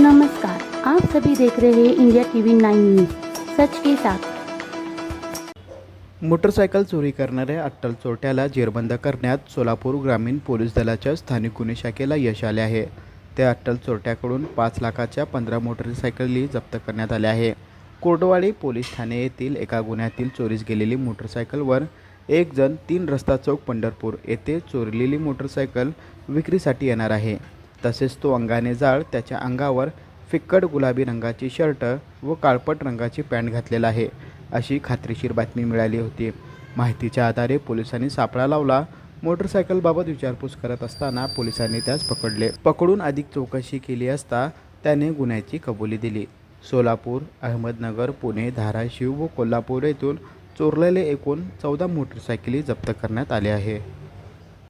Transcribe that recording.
नमस्कार आप सभी देख रहे हैं इंडिया टीवी नाइन न्यूज सच के साथ। मोटरसायकल चोरी करणाऱ्या अट्टल चोरट्याला जेरबंद करण्यात सोलापूर ग्रामीण पोलीस दलाच्या स्थानिक गुन्हे शाखेला यश आले आहे. त्या अट्टल चोरट्याकडून पाच लाखाच्या पंधरा मोटरसायकली जप्त करण्यात आल्या आहे. कोर्डवाडी पोलीस ठाणे येथील एका गुन्ह्यातील चोरीस गेलेली मोटरसायकलवर एक जण तीन रस्ता चौक पंढरपूर येथे चोरलेली मोटरसायकल विक्रीसाठी येणार आहे. तसेच तो अंगाने जाळ त्याच्या अंगावर फिक्कट गुलाबी रंगाची शर्ट व काळपट रंगाची पॅन्ट घातलेला आहे अशी खात्रीशीर बातमी मिळाली होती. माहितीच्या आधारे पोलिसांनी सापळा लावला. मोटरसायकलबाबत विचारपूस करत असताना पोलिसांनी त्यास पकडले. पकडून अधिक चौकशी केली असता त्याने गुन्ह्याची कबुली दिली. सोलापूर अहमदनगर पुणे धाराशिव व कोल्हापूर येथून चोरलेले एकूण चौदा मोटरसायकली जप्त करण्यात आले आहे.